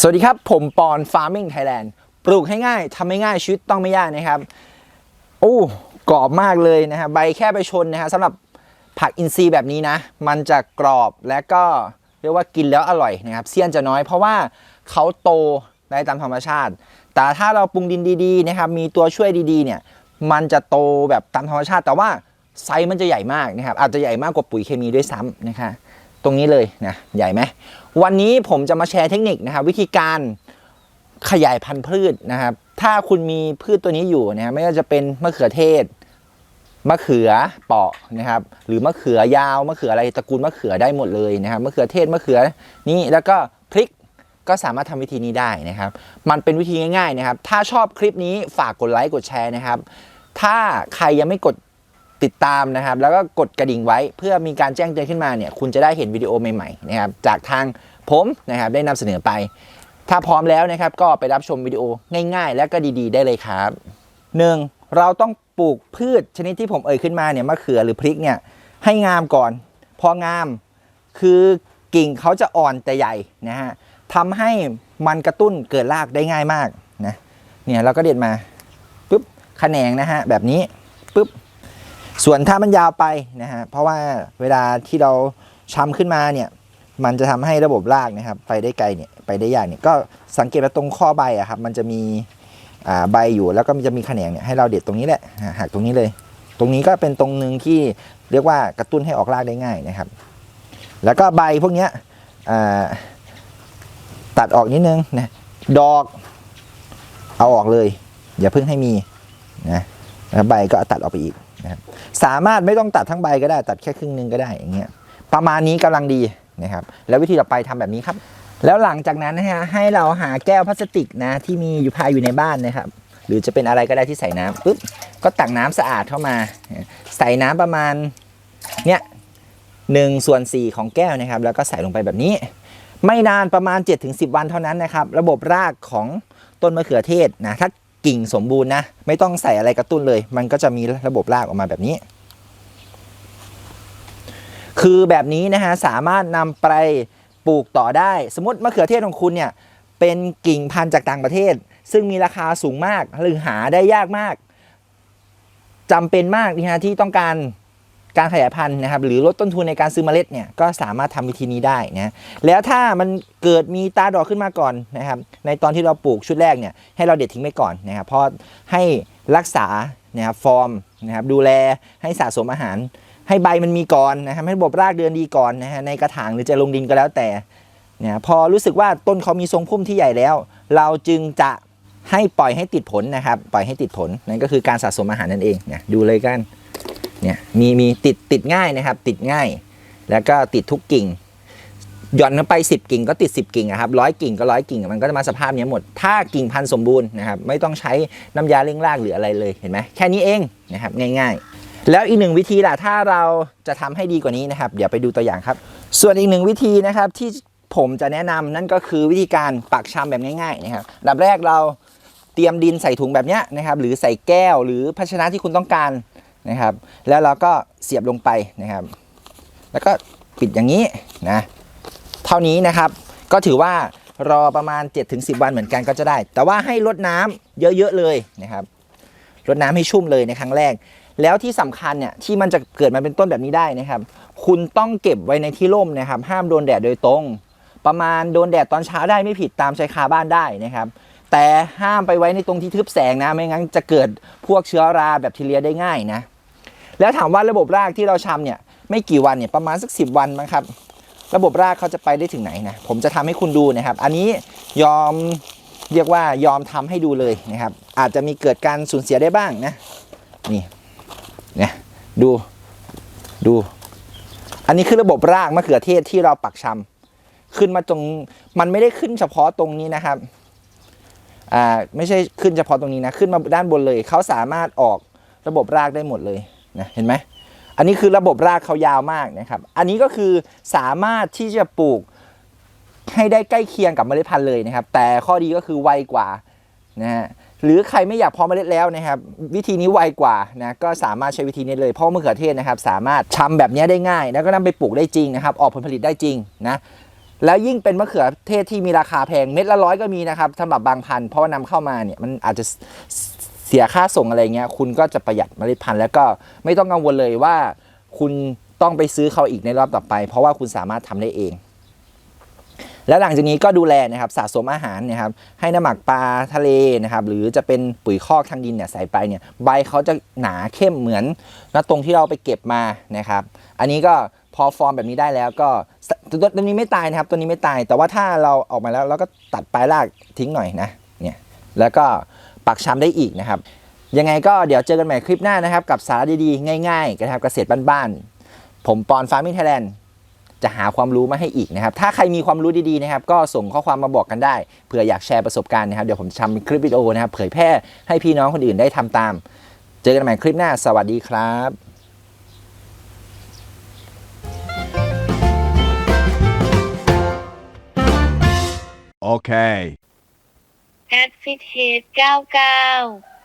สวัสดีครับ ผมปอน Farming Thailand ปลูกให้ง่ายทำให้ง่ายชีวิตต้องไม่ยากนะครับโอ้กรอบมากเลยนะครับใบแค่ไปชนนะฮะสำหรับผักอินทรีย์แบบนี้นะ มันจะกรอบและก็เรียกว่ากินแล้วอร่อยนะครับเสี้ยนจะน้อยเพราะว่าเขาโตได้ตามธรรมชาติ แต่ถ้าเราปรุงดินดีๆนะครับมีตัวช่วยดีๆเนี่ยมันจะโตแบบตามธรรมชาติ แต่ว่าไซส์มันจะใหญ่มากนะครับอาจจะใหญ่มากกว่าปุ๋ยเคมีด้วยซ้ำนะคะ ตรงนี้เลยนะใหญ่ไหมวันนี้ผมจะมาแชร์เทคนิคนะครับวิธีการขยายพันธุ์พืชนะครับ ถ้าคุณมีพืชตัวนี้อยู่นะครับไม่ว่าจะเป็นมะเขือเทศมะเขือเปาะนะครับ หรือมะเขือยาวมะเขืออะไรตระกูลมะเขือได้หมดเลยนะครับมะเขือเทศมะเขือนี่แล้วก็พริกก็สามารถทำวิธีนี้ได้นะครับ มันเป็นวิธีง่ายๆนะครับ ถ้าชอบคลิปนี้ฝากกดไลค์กดแชร์นะครับ ถ้าใครยังไม่กด ติดตามนะครับ แล้วก็กดกระดิ่งไว้เพื่อมีการแจ้งเตือนขึ้นมาเนี่ยคุณจะได้เห็นวิดีโอใหม่ๆนะครับจากทางผมนะครับได้นำเสนอไป ถ้าพร้อมแล้วนะครับก็ไปรับชมวิดีโอง่ายๆ และก็ดีๆ ได้เลยครับหนึ่งเราต้องปลูกพืชชนิดที่ผมเอ่ยขึ้นมาเนี่ยมะเขือหรือพริกเนี่ยให้งามก่อน พองามคือกิ่งเขาจะอ่อนแต่ใหญ่นะฮะทำให้มันกระตุ้นเกิดรากได้ง่ายมากนะเนี่ยเราก็เด็ดมาปุ๊บขแขนงนะฮะแบบนี้ปุ๊บ ส่วนถ้ามันยาวไปนะฮะเพราะว่าเวลาที่เราช้ำขึ้นมาเนี่ยมันจะทำให้ระบบรากนะครับไปได้ไกลเนี่ยไปได้ยากเนี่ยก็สังเกตว่าตรงข้อใบอะครับมันจะมีใบอยู่แล้วก็จะมีแขนงเนี่ยให้เราเด็ดตรงนี้แหละหักตรงนี้เลย ตรงนี้ก็เป็นตรงหนึ่งที่เรียกว่ากระตุ้นให้ออกรากได้ง่ายนะครับ แล้วก็ใบพวกเนี้ยตัดออกนิดนึงนะดอกเอาออกเลย อย่าเพิ่งให้มีนะแล้วใบก็ตัดออกไปอีก นะครับสามารถไม่ต้องตัดทั้งใบก็ได้ตัดแค่ครึ่งนึงก็ได้อย่างเงี้ยประมาณนี้กำลังดีนะครับแล้ววิธีต่อไปทำแบบนี้ครับ แล้วหลังจากนั้นนะฮะให้เราหาแก้วพลาสติกนะที่มีอยู่ภายอยู่ในบ้านนะครับ หรือจะเป็นอะไรก็ได้ที่ใส่น้ำปุ๊บก็ตักน้ำสะอาดเข้ามา ใส่น้ำประมาณเนี่ยหนึ่งส่วนสี่ของแก้วนะครับ แล้วก็ใส่ลงไปแบบนี้ ไม่นานประมาณ 7-10 วันเท่านั้นนะครับ ระบบรากของต้นมะเขือเทศนะถ้า กิ่งสมบูรณ์นะ ไม่ต้องใส่อะไรกระตุ้นเลย มันก็จะมีระบบรากออกมาแบบนี้ คือแบบนี้นะฮะสามารถนำไปปลูกต่อได้ สมมติมะเขือเทศของคุณเนี่ยเป็นกิ่งพันธุ์จากต่างประเทศ ซึ่งมีราคาสูงมากหรือหาได้ยากมากจำเป็นมากนะฮะที่ต้องการ การขยายพันธุ์นะครับหรือลดต้นทุนในการซื้อเมล็ดเนี่ยก็สามารถทำวิธีนี้ได้นะแล้วถ้ามันเกิดมีตาดอกขึ้นมาก่อนนะครับในตอนที่เราปลูกชุดแรกเนี่ยให้เราเด็ดทิ้งไปก่อนนะครับเพราะให้รักษานะครับฟอร์มนะครับดูแลให้สะสมอาหาร ให้ใบมันมีก่อนนะครับให้ระบบรากเดินดีก่อนนะฮะในกระถางหรือจะลงดินก็แล้วแต่เนี่ยพอรู้สึกว่าต้นเขามีทรงพุ่มที่ใหญ่แล้ว เราจึงจะให้ปล่อยให้ติดผลนะครับ ปล่อยให้ติดผลนั่นก็คือการสะสมอาหารนั่นเองเนี่ยดูเลยกัน เนี่ยมีมีติดติดง่ายนะครับ ติดง่าย แล้วก็ติดทุกกิ่งหย่อนลงไป 10 กิ่งก็ติด 10 กิ่งครับร้อยกิ่งก็ร้อยกิ่งมันก็จะมาสภาพนี้หมด ถ้ากิ่งพันสมบูรณ์นะครับไม่ต้องใช้น้ำยาเร่งรากหรืออะไรเลยเห็นไหมแค่นี้เองนะครับง่าย ๆ แล้วอีกหนึ่งวิธีล่ะถ้าเราจะทำให้ดีกว่านี้นะครับ เดี๋ยวไปดูตัวอย่างครับ ส่วนอีกหนึ่งวิธีนะครับที่ผมจะแนะนำนั่นก็คือวิธีการปักชำแบบง่ายๆนะครับดับแรกเราเตรียมดินใส่ถุงแบบนี้นะครับหรือใส่แก้วหรือภาชนะที่คุณต้องการ นะครับ แล้วเราก็เสียบลงไปนะครับ แล้วก็ปิดอย่างนี้นะเท่านี้นะครับก็ถือว่ารอประมาณ 7-10 วันเหมือนกันก็จะได้ แต่ว่าให้รดน้ำเยอะๆเลยนะครับรดน้ำให้ชุ่มเลยในครั้งแรก แล้วที่สำคัญเนี่ยที่มันจะเกิดมาเป็นต้นแบบนี้ได้นะครับ คุณต้องเก็บไว้ในที่ร่มนะครับ ห้ามโดนแดดโดยตรง ประมาณโดนแดดตอนเช้าได้ไม่ผิดตามชายคาบ้านได้นะครับ แต่ห้ามไปไว้ในตรงที่ทึบแสงนะ ไม่งั้นจะเกิดพวกเชื้อราแบคทีเรียได้ง่ายนะ แล้วถามว่าระบบรากที่เราชำเนี่ยไม่กี่วันเนี่ยประมาณสัก 10 วันมั้งครับ ระบบรากเขาจะไปได้ถึงไหนนะ ผมจะทำให้คุณดูนะครับ อันนี้ยอมเรียกว่ายอมทำให้ดูเลยนะครับ อาจจะมีเกิดการสูญเสียได้บ้างนะ นี่เนี่ยดูดู อันนี้คือระบบรากมะเขือเทศที่เราปักชำขึ้นมาตรงมันไม่ได้ขึ้นเฉพาะตรงนี้นะครับ อ่าไม่ใช่ขึ้นเฉพาะตรงนี้นะ ขึ้นมาด้านบนเลยเขาสามารถออกระบบรากได้หมดเลยนะเห็นไหมอันนี้คือระบบรากเขายาวมากนะครับ อันนี้ก็คือสามารถที่จะปลูกให้ได้ใกล้เคียงกับเมล็ดพันธุ์เลยนะครับ แต่ข้อดีก็คือไวกว่านะฮะหรือใครไม่อยากเพาะเมล็ดแล้วนะครับ วิธีนี้ไวกว่านะก็สามารถใช้วิธีนี้เลยเพราะมะเขือเทศนะครับ สามารถชำแบบนี้ได้ง่าย แล้วก็นำไปปลูกได้จริงนะครับ ออกผลผลิตได้จริงนะ แล้วยิ่งเป็นมะเขือเทศที่มีราคาแพงเม็ดละร้อยก็มีนะครับสำหรับบางพันธุ์เพราะว่านำเข้ามาเนี่ยมันอาจจะเสียค่าส่งอะไรเงี้ยคุณก็จะประหยัดเมล็ดพันธุ์แล้วก็ไม่ต้องกังวลเลยว่า คุณต้องไปซื้อเขาอีกในรอบต่อไป เพราะว่าคุณสามารถทำได้เอง แล้วหลังจากนี้ก็ดูแลนะครับสะสมอาหารนะครับ ให้น้ำหมักปลาทะเลนะครับ หรือจะเป็นปุ๋ยคอกทางดินเนี่ยใส่ไปเนี่ยใบเขาจะหนาเข้มเหมือนนะตรงที่เราไปเก็บมานะครับ อันนี้ก็ พอฟอร์มแบบนี้ได้แล้วก็ตัวตัวนี้ไม่ตายนะครับ ตัวนี้ไม่ตาย แต่ว่าถ้าเราออกมาแล้วเราก็ตัดปลายรากทิ้งหน่อยนะเนี่ยแล้วก็ปักชำได้อีกนะครับ ยังไงก็เดี๋ยวเจอกันใหม่คลิปหน้านะครับ กับสาระดีๆ ง่ายๆนะครับเกษตรบ้านๆผมปอนฟาร์มิ n ไทยแลนด์จะหาความรู้มาให้อีกนะครับ ถ้าใครมีความรู้ดีๆนะครับ ก็ส่งข้อความมาบอกกันได้ เผื่ออยากแชร์ประสบการณ์นะครับ เดี๋ยวผมทำคลิปวิดีโอนะครับ เผยแพร่ให้พี่น้องคนอื่นได้ทำตาม เจอกันใหม่คลิปหน้า สวัสดีครับ Okay. แอดฟิตเฮด99